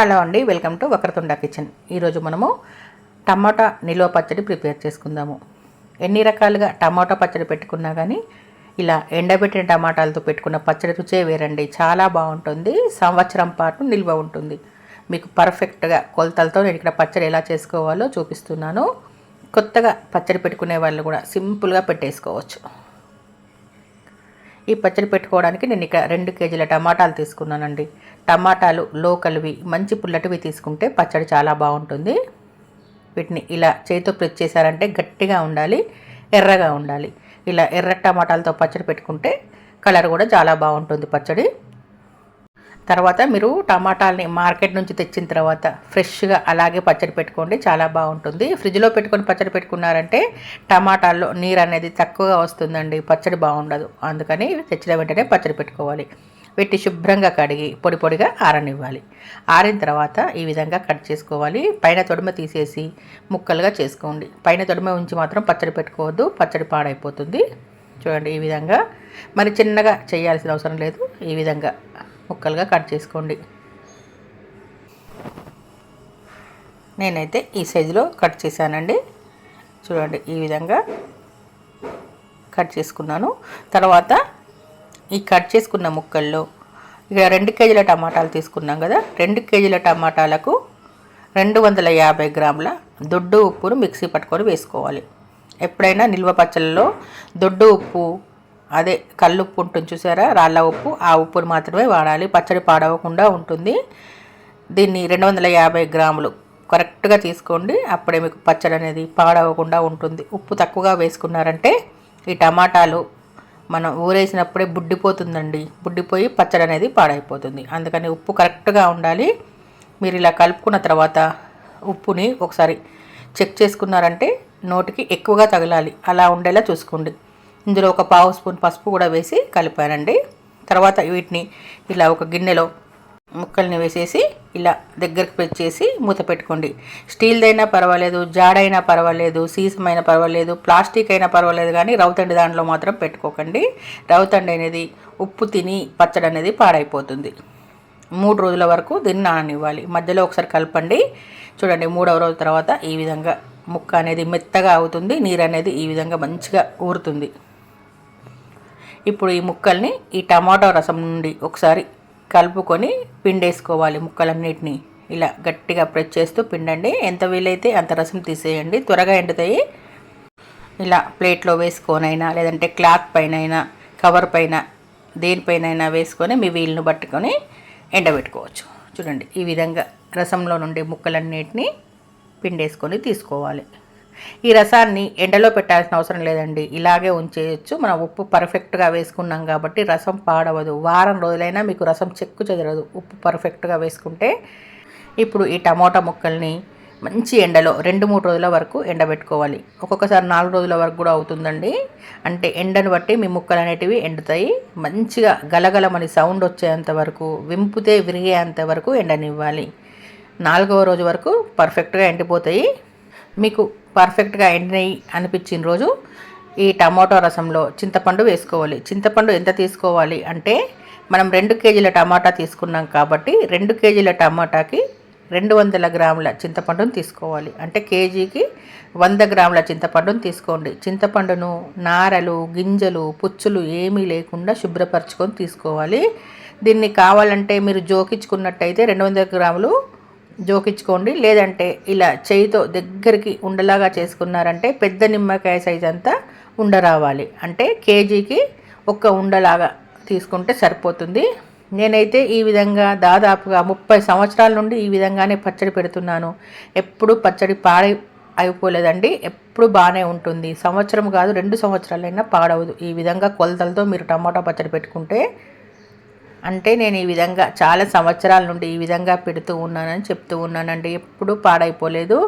Hello అండి welcome to Vakratunda kitchen. ఈరోజు మనము టమాటా నిల్వ పచ్చడి ప్రిపేర్ చేసుకుందాము. ఎన్ని రకాలుగా టమాటా పచ్చడి పెట్టుకున్నా కానీ ఇలా ఎండబెట్టిన టమాటాలతో పెట్టుకున్న పచ్చడి రుచే వేరండి. చాలా బాగుంటుంది సంవత్సరం పాటు నిల్వ ఉంటుంది. మీకు పర్ఫెక్ట్గా కొలతలతో నేను ఇక్కడ పచ్చడి ఎలా చేసుకోవాలో చూపిస్తున్నాను. కొత్తగా పచ్చడి పెట్టుకునే వాళ్ళు కూడా సింపుల్గా పెట్టేసుకోవచ్చు. ఈ పచ్చడి పెట్టుకోవడానికి నేను ఇక్కడ రెండు కేజీల టమాటాలు తీసుకున్నానండి. టమాటాలు లోకల్వి మంచి పుల్లటివి తీసుకుంటే పచ్చడి చాలా బాగుంటుంది. వీటిని ఇలా చేతితో ప్రెస్ చేశారంటే గట్టిగా ఉండాలి ఎర్రగా ఉండాలి. ఇలా ఎర్ర టమాటాలతో పచ్చడి పెట్టుకుంటే కలర్ కూడా చాలా బాగుంటుంది పచ్చడి. తర్వాత మీరు టమాటాలని మార్కెట్ నుంచి తెచ్చిన తర్వాత ఫ్రెష్గా అలాగే పచ్చడి పెట్టుకోండి చాలా బాగుంటుంది. ఫ్రిడ్జ్లో పెట్టుకొని పచ్చడి పెట్టుకున్నారంటే టమాటాల్లో నీరు అనేది తక్కువగా వస్తుందండి పచ్చడి బాగుండదు. అందుకని తెచ్చిన వెంటనే పచ్చడి పెట్టుకోవాలి. పెట్టి శుభ్రంగా కడిగి పొడి పొడిగా ఆరనివ్వాలి. ఆరిన తర్వాత ఈ విధంగా కట్ చేసుకోవాలి. పైన తొడమ తీసేసి ముక్కలుగా చేసుకోండి. పైన తొడిమ ఉంచి మాత్రం పచ్చడి పెట్టుకోవద్దు పచ్చడి పాడైపోతుంది. చూడండి ఈ విధంగా. మరి చిన్నగా చేయాల్సిన అవసరం లేదు ఈ విధంగా. ముక్కలుగా కట్ చేసుకోండి. నేనైతే ఈ సైజులో కట్ చేశానండి. చూడండి ఈ విధంగా కట్ చేసుకున్నాను. తర్వాత ఈ కట్ చేసుకున్న ముక్కల్లో ఇక రెండు కేజీల టమాటాలు తీసుకున్నాం కదా రెండు కేజీల టమాటాలకు రెండు వందల యాభై గ్రాముల దొడ్డు ఉప్పును మిక్సీ పట్టుకొని వేసుకోవాలి. ఎప్పుడైనా నిల్వ పచ్చళ్ళలో దొడ్డు ఉప్పు అదే కళ్ళు ఉప్పు ఉంటుంది చూసారా? రాళ్ళ ఉప్పు. ఆ ఉప్పును మాత్రమే వాడాలి. పచ్చడి పాడవకుండా ఉంటుంది. దీన్ని రెండు వందల యాభై గ్రాములు కరెక్ట్గా తీసుకోండి. అప్పుడే మీకు పచ్చడి అనేది పాడవకుండా ఉంటుంది. ఉప్పు తక్కువగా వేసుకున్నారంటే ఈ టమాటాలు మనం ఊరేసినప్పుడే బుడ్డిపోతుందండి. బుడ్డిపోయి పచ్చడి అనేది పాడైపోతుంది. అందుకని ఉప్పు కరెక్ట్గా ఉండాలి. మీరు ఇలా కలుపుకున్న తర్వాత ఉప్పుని ఒకసారి చెక్ చేసుకున్నారంటే నోటికి ఎక్కువగా తగలాలి. అలా ఉండేలా చూసుకోండి. ఇందులో ఒక పావు స్పూన్ పసుపు కూడా వేసి కలిపానండి. తర్వాత వీటిని ఇలా ఒక గిన్నెలో ముక్కల్ని వేసేసి ఇలా దగ్గరికి పెంచేసి మూత పెట్టుకోండి. స్టీల్దైనా పర్వాలేదు జాడైనా పర్వాలేదు సీసమైనా పర్వాలేదు ప్లాస్టిక్ అయినా పర్వాలేదు కానీ రౌతండి దాంట్లో మాత్రం పెట్టుకోకండి. రౌతండి అనేది ఉప్పు తిని పచ్చడి అనేది పాడైపోతుంది. మూడు రోజుల వరకు దీన్ని నాననివ్వాలి. మధ్యలో ఒకసారి కలపండి. చూడండి మూడవ రోజు తర్వాత ఈ విధంగా ముక్క అనేది మెత్తగా అవుతుంది నీరు అనేది ఈ విధంగా మంచిగా ఊరుతుంది. ఇప్పుడు ఈ ముక్కల్ని ఈ టమాటో రసం నుండి ఒకసారి కలుపుకొని పిండేసుకోవాలి ముక్కలన్నిటిని. ఇలా గట్టిగా ప్రెస్ చేస్తూ పిండండి. ఎంత వీలైతే అంత రసం తీసేయండి. త్వరగా ఎండుతాయి. ఇలా ప్లేట్లో వేసుకొనైనా లేదంటే క్లాత్ పైన అయినా కవర్ పైన దేనిపైన వేసుకొని మీ వీలును పట్టుకొని ఎండబెట్టుకోవచ్చు. చూడండి ఈ విధంగా రసంలో నుండి ముక్కలన్నిటినీ పిండేసుకొని తీసుకోవాలి. ఈ రసాన్ని ఎండలో పెట్టాల్సిన అవసరం లేదండి. ఇలాగే ఉంచేయచ్చు. మనం ఉప్పు పర్ఫెక్ట్గా వేసుకున్నాం కాబట్టి రసం పాడవదు. వారం రోజులైనా మీకు రసం చెక్కు చెదరదు. ఉప్పు పర్ఫెక్ట్గా వేసుకుంటే ఇప్పుడు ఈ టమోటా ముక్కల్ని మంచి ఎండలో రెండు మూడు రోజుల వరకు ఎండబెట్టుకోవాలి. ఒక్కొక్కసారి నాలుగు రోజుల వరకు కూడా అవుతుందండి. అంటే ఎండను బట్టి మీ ముక్కలు అనేటివి ఎండుతాయి. మంచిగా గలగలమని సౌండ్ వచ్చేంత వరకు వింపుతే విరిగేంత వరకు ఎండనివ్వాలి. నాలుగవ రోజు వరకు పర్ఫెక్ట్గా ఎండిపోతాయి. మీకు పర్ఫెక్ట్గా ఎండినయి అనిపించిన రోజు ఈ టమాటో రసంలో చింతపండు వేసుకోవాలి. చింతపండు ఎంత తీసుకోవాలి అంటే మనం రెండు కేజీల టమాటా తీసుకున్నాం కాబట్టి రెండు కేజీల టమాటాకి రెండు వందల గ్రాముల చింతపండును తీసుకోవాలి. అంటే కేజీకి వంద గ్రాముల చింతపండును తీసుకోండి. చింతపండును నారలు గింజలు పుచ్చులు ఏమీ లేకుండా శుభ్రపరచుకొని తీసుకోవాలి. దీన్ని కావాలంటే మీరు జోకించుకున్నట్టయితే రెండు వందల గ్రాములు జోకించుకోండి. లేదంటే ఇలా చేయితో దగ్గరికి ఉండలాగా చేసుకున్నారంటే పెద్ద నిమ్మకాయ సైజ్ అంతా ఉండరావాలి అంటే కేజీకి ఒక్క ఉండలాగా తీసుకుంటే సరిపోతుంది. నేనైతే ఈ విధంగా దాదాపుగా ముప్పై సంవత్సరాల నుండి ఈ విధంగానే పచ్చడి పెడుతున్నాను. ఎప్పుడు పచ్చడి పాడై అయిపోలేదండి. ఎప్పుడు బాగానే ఉంటుంది. సంవత్సరం కాదు రెండు సంవత్సరాలైనా పాడవదు. ఈ విధంగా కొలతలతో మీరు టమాటా పచ్చడి పెట్టుకుంటే అంటే నేను ఈ విధంగా చాలా సంవత్సరాల నుండి ఈ విధంగా పెడుతూ ఉన్నానని చెప్తూ ఉన్నానండి. ఎప్పుడూ పాడైపోలేదు.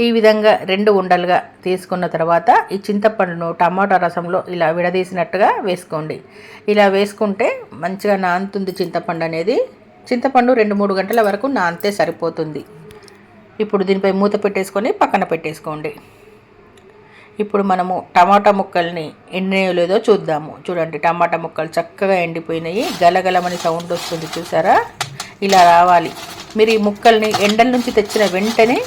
ఈ విధంగా రెండు ఉండలుగా తీసుకున్న తర్వాత ఈ చింతపండును టమాటా రసంలో ఇలా విడదీసినట్టుగా వేసుకోండి. ఇలా వేసుకుంటే మంచిగా నానుతుంది చింతపండు అనేది. చింతపండు రెండు మూడు గంటల వరకు నానితే సరిపోతుంది. ఇప్పుడు దీనిపై మూత పెట్టేసుకొని పక్కన పెట్టేసుకోండి. ఇప్పుడు మనము టమాటా ముక్కల్ని ఎండినాయో లేదో చూద్దాము. చూడండి టమాటా ముక్కలు చక్కగా ఎండిపోయినాయి. గలగలమని సౌండ్ వస్తుంది చూసారా? ఇలా రావాలి. మీరు ఈ ముక్కల్ని ఎండల నుంచి తెచ్చిన వెంటనే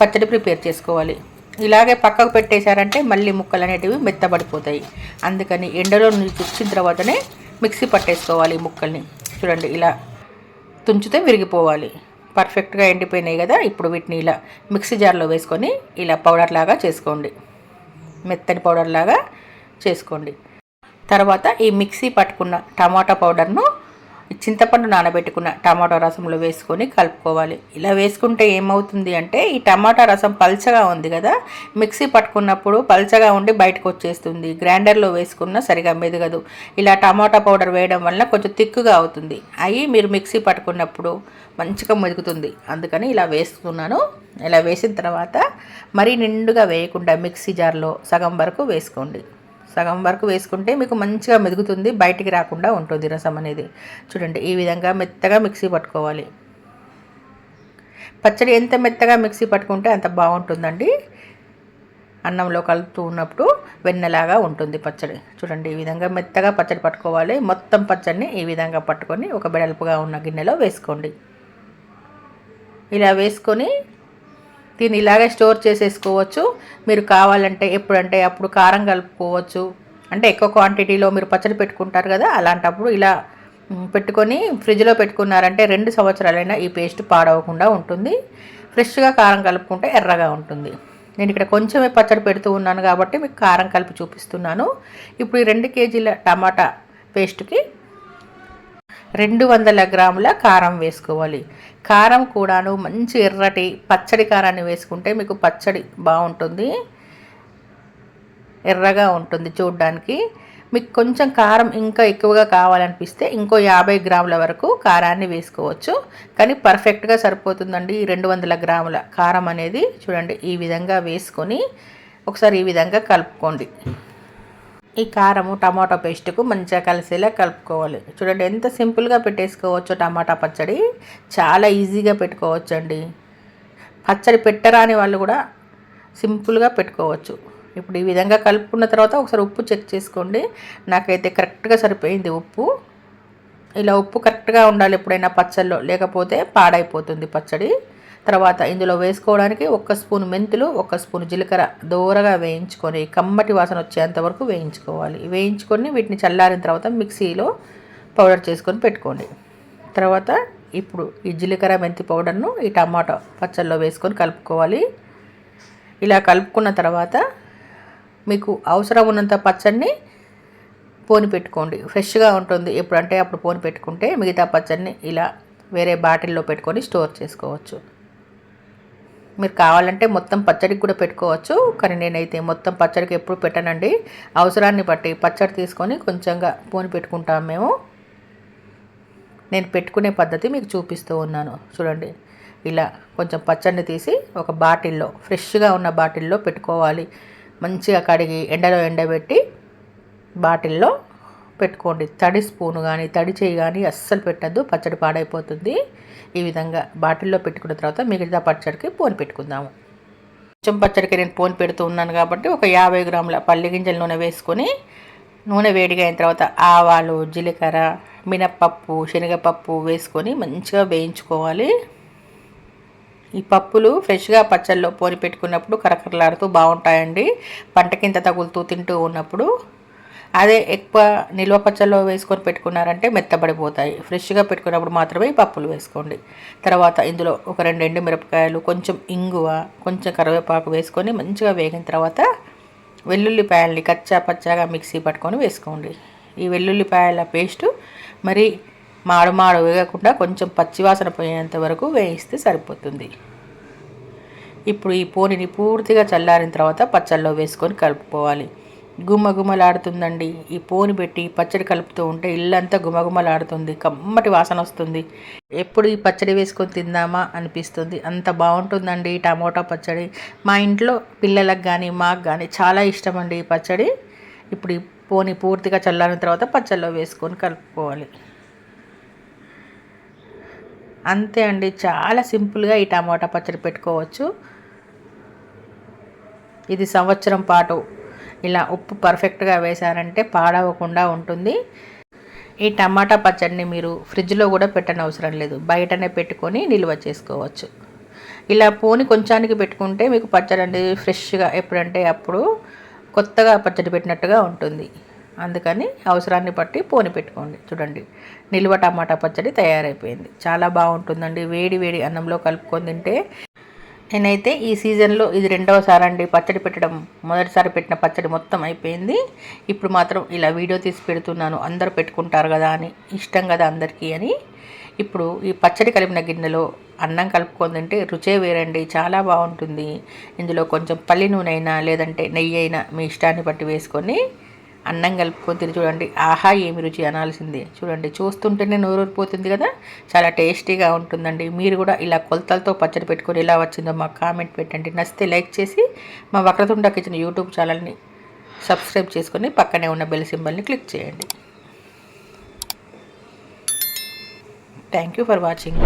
పచ్చడి ప్రిపేర్ చేసుకోవాలి. ఇలాగే పక్కకు పెట్టేశారంటే మళ్ళీ ముక్కలు అనేటివి మెత్తబడిపోతాయి. అందుకని ఎండలో నుంచి తెచ్చిన తర్వాతనే మిక్సీ పట్టేసుకోవాలి ఈ ముక్కల్ని. చూడండి ఇలా తుంచితే విరిగిపోవాలి. పర్ఫెక్ట్గా ఎండిపోయినాయి కదా ఇప్పుడు వీటిని ఇలా మిక్సీ జార్లో వేసుకొని ఇలా పౌడర్ లాగా చేసుకోండి. మెత్తని పౌడర్ లాగా చేసుకోండి. తర్వాత ఈ మిక్సీ పట్టుకున్న టమాటా పౌడర్ను చింతపండు నానబెట్టుకున్న టమాటా రసంలో వేసుకొని కలుపుకోవాలి. ఇలా వేసుకుంటే ఏమవుతుంది అంటే ఈ టమాటా రసం పల్చగా ఉంది కదా మిక్సీ పట్టుకున్నప్పుడు పల్చగా ఉండి బయటకు వచ్చేస్తుంది. గ్రైండర్లో వేసుకున్న సరిగా మెదగదు. ఇలా టమాటా పౌడర్ వేయడం వల్ల కొంచెం తిక్కుగా అవుతుంది. అవి మీరు మిక్సీ పట్టుకున్నప్పుడు మంచిగా మెదుగుతుంది. అందుకని ఇలా వేస్తున్నాను ఇలా వేసిన తర్వాత మరీ నిండుగా వేయకుండా మిక్సీ జార్లో సగం వరకు వేసుకోండి. సగం వరకు వేసుకుంటే మీకు మంచిగా మెదుగుతుంది బయటికి రాకుండా ఉంటుంది రసం అనేది. చూడండి ఈ విధంగా మెత్తగా మిక్సీ పట్టుకోవాలి. పచ్చడి ఎంత మెత్తగా మిక్సీ పట్టుకుంటే అంత బాగుంటుందండి. అన్నంలో కలుపుతూ ఉన్నప్పుడు వెన్నెలాగా ఉంటుంది పచ్చడి. చూడండి ఈ విధంగా మెత్తగా పచ్చడి పట్టుకోవాలి. మొత్తం పచ్చడిని ఈ విధంగా పట్టుకొని ఒక బెడల్పుగా ఉన్న గిన్నెలో వేసుకోండి. ఇలా వేసుకొని దీన్ని ఇలాగే స్టోర్ చేసేసుకోవచ్చు. మీరు కావాలంటే ఎప్పుడంటే అప్పుడు కారం కలుపుకోవచ్చు. అంటే ఎక్కువ క్వాంటిటీలో మీరు పచ్చడి పెట్టుకుంటారు కదా అలాంటప్పుడు ఇలా పెట్టుకొని ఫ్రిడ్జ్లో పెట్టుకున్నారంటే రెండు సంవత్సరాలైనా ఈ పేస్ట్ పాడవకుండా ఉంటుంది. ఫ్రెష్గా కారం కలుపుకుంటే ఎర్రగా ఉంటుంది. నేను ఇక్కడ కొంచెమే పచ్చడి పెడుతూ ఉన్నాను కాబట్టి మీకు కారం కలిపి చూపిస్తున్నాను. ఇప్పుడు ఈ రెండు కేజీల టమాటా పేస్ట్కి రెండు వందల గ్రాముల కారం వేసుకోవాలి. కారం కూడాను మంచి ఎర్రటి పచ్చడి కారాన్ని వేసుకుంటే మీకు పచ్చడి బాగుంటుంది. ఎర్రగా ఉంటుంది చూడ్డానికి. మీకు కొంచెం కారం ఇంకా ఎక్కువగా కావాలనిపిస్తే ఇంకో యాభై గ్రాముల వరకు కారాన్ని వేసుకోవచ్చు. కానీ పర్ఫెక్ట్గా సరిపోతుందండి ఈ రెండు వందల గ్రాముల కారం అనేది. చూడండి ఈ విధంగా వేసుకొని ఒకసారి ఈ విధంగా కలుపుకోండి. ఈ కారము టమాటా పేస్ట్కు మంచిగా కలిసేలా కలుపుకోవాలి. చూడండి ఎంత సింపుల్గా పెట్టేసుకోవచ్చు టమాటా పచ్చడి. చాలా ఈజీగా పెట్టుకోవచ్చు అండి పచ్చడి పెట్టరాని వాళ్ళు కూడా సింపుల్గా పెట్టుకోవచ్చు. ఇప్పుడు ఈ విధంగా కలుపుకున్న తర్వాత ఒకసారి ఉప్పు చెక్ చేసుకోండి. నాకైతే కరెక్ట్గా సరిపోయింది ఉప్పు. ఇలా ఉప్పు కరెక్ట్గా ఉండాలి ఎప్పుడైనా పచ్చల్లో లేకపోతే పాడైపోతుంది పచ్చడి. తర్వాత ఇందులో వేసుకోవడానికి ఒక స్పూన్ మెంతులు ఒక స్పూన్ జీలకర్ర దూరగా వేయించుకొని కమ్మటి వాసన వచ్చేంత వరకు వేయించుకోవాలి. వేయించుకొని వీటిని చల్లారిన తర్వాత మిక్సీలో పౌడర్ చేసుకొని పెట్టుకోండి. తర్వాత ఇప్పుడు ఈ జీలకర్ర మెంతి పౌడర్ను ఈ టమాటో పచ్చళ్ళలో వేసుకొని కలుపుకోవాలి. ఇలా కలుపుకున్న తర్వాత మీకు అవసరం ఉన్నంత పచ్చడిని పోని పెట్టుకోండి. ఫ్రెష్గా ఉంటుంది ఎప్పుడంటే అప్పుడు పోని పెట్టుకుంటే మిగతా పచ్చడిని ఇలా వేరే బాటిల్లో పెట్టుకొని స్టోర్ చేసుకోవచ్చు. మీరు కావాలంటే మొత్తం పచ్చడికి కూడా పెట్టుకోవచ్చు. కానీ నేనైతే మొత్తం పచ్చడికి ఎప్పుడు పెట్టనండి. అవసరాన్ని బట్టి పచ్చడి తీసుకొని కొంచెంగా పోని పెట్టుకుంటాం మేము. నేను పెట్టుకునే పద్ధతి మీకు చూపిస్తూ ఉన్నాను. చూడండి. ఇలా కొంచెం పచ్చడిని తీసి ఒక బాటిల్లో ఫ్రెష్గా ఉన్న బాటిల్లో పెట్టుకోవాలి. మంచిగా కడిగి ఎండలో ఎండబెట్టి బాటిల్లో పెట్టుకోండి తడి స్పూన్ కానీ తడి చేయి కానీ అస్సలు పెట్టద్దు. పచ్చడి పాడైపోతుంది. ఈ విధంగా బాటిల్లో పెట్టుకున్న తర్వాత మిగతా పచ్చడికి పోని పెట్టుకుందాము. కొంచెం పచ్చడికి నేను పోని పెడుతూ ఉన్నాను కాబట్టి ఒక యాభై గ్రాముల పల్లి గింజల నూనె వేసుకొని నూనె వేడిగా అయిన తర్వాత ఆవాలు జీలకర్ర మినప్పప్పు శనగపప్పు వేసుకొని మంచిగా వేయించుకోవాలి. ఈ పప్పులు ఫ్రెష్గా పచ్చళ్ళలో పోని పెట్టుకున్నప్పుడు కరకరలాడుతూ బాగుంటాయండి. పంట కింద తగులుతూ తింటూ ఉన్నప్పుడు అదే ఎక్కువ నిల్వ పచ్చల్లో వేసుకొని పెట్టుకున్నారంటే మెత్తబడిపోతాయి. ఫ్రెష్గా పెట్టుకున్నప్పుడు మాత్రమే పప్పులు వేసుకోండి. తర్వాత ఇందులో ఒక రెండు ఎండు మిరపకాయలు కొంచెం ఇంగువ కొంచెం కరివేపాకు వేసుకొని మంచిగా వేగిన తర్వాత వెల్లుల్లిపాయల్ని కచ్చా పచ్చాగా మిక్సీ పట్టుకొని వేసుకోండి. ఈ వెల్లుల్లిపాయల పేస్టు మరి మాడు మాడు వేయకుండా కొంచెం పచ్చివాసన పోయేంత వరకు వేయిస్తే సరిపోతుంది. ఇప్పుడు ఈ పోనిని పూర్తిగా చల్లారిన తర్వాత పచ్చళ్ళలో వేసుకొని కలుపుకోవాలి. గుమ్మగుమ్మలాడుతుందండి ఈ పోని పెట్టి పచ్చడి కలుపుతూ ఉంటే ఇల్లంతా గుమగుమలాడుతుంది. కమ్మటి వాసన వస్తుంది. ఎప్పుడు ఈ పచ్చడి వేసుకొని తిందామా అనిపిస్తుంది. అంత బాగుంటుందండి ఈ టమోటా పచ్చడి. మా ఇంట్లో పిల్లలకు కానీ మాకు కానీ చాలా ఇష్టం అండి ఈ పచ్చడి. ఇప్పుడు ఈ పోని పూర్తిగా చల్లారిన తర్వాత పచ్చళ్ళలో వేసుకొని కలుపుకోవాలి. అంతే అండి. చాలా సింపుల్గా ఈ టమాటా పచ్చడి పెట్టుకోవచ్చు. ఇది సంవత్సరం పాటు ఇలా ఉప్పు పర్ఫెక్ట్గా వేశారంటే పాడవకుండా ఉంటుంది. ఈ టమాటా పచ్చడిని మీరు ఫ్రిడ్జ్లో కూడా పెట్టని అవసరం లేదు. బయటనే పెట్టుకొని నిల్వ చేసుకోవచ్చు. ఇలా పోని కొంచానికి పెట్టుకుంటే మీకు పచ్చడి అనేది ఫ్రెష్గా ఎప్పుడంటే అప్పుడు కొత్తగా పచ్చడి పెట్టినట్టుగా ఉంటుంది. అందుకని అవసరాన్ని బట్టి పోని పెట్టుకోండి. చూడండి నిల్వ టమాటా పచ్చడి తయారైపోయింది. చాలా బాగుంటుందండి. వేడి వేడి అన్నంలో కలుపుకొని తింటే నేనైతే ఈ సీజన్లో ఇది రెండవసారి అండి. పచ్చడి పెట్టడం మొదటిసారి పెట్టిన పచ్చడి మొత్తం అయిపోయింది. ఇప్పుడు మాత్రం ఇలా వీడియో తీసి పెడుతున్నాను. అందరూ పెట్టుకుంటారు కదా అని ఇష్టం కదా అందరికీ అని. ఇప్పుడు ఈ పచ్చడి కలిపిన గిన్నెలో అన్నం కలుపుకొని తింటే రుచే వేరండి. చాలా బాగుంటుంది. ఇందులో కొంచెం పల్లి నూనె అయినా లేదంటే నెయ్యి అయినా మీ ఇష్టాన్ని బట్టి వేసుకొని అన్నం కలుపుకొని తిని చూడండి. ఆహా ఏమి రుచి అనాల్సిందే. చూడండి చూస్తుంటేనే నోరూరిపోతుంది కదా. చాలా టేస్టీగా ఉంటుందండి. మీరు కూడా ఇలా కొలతలతో పచ్చడి పెట్టుకొని ఎలా వచ్చిందో మాకు కామెంట్ పెట్టండి. నచ్చితే లైక్ చేసి మా వక్రతుండ కిచెన్ యూట్యూబ్ ఛానల్ని సబ్స్క్రైబ్ చేసుకొని పక్కనే ఉన్న బెల్ సింబల్ని క్లిక్ చేయండి. Thank you for watching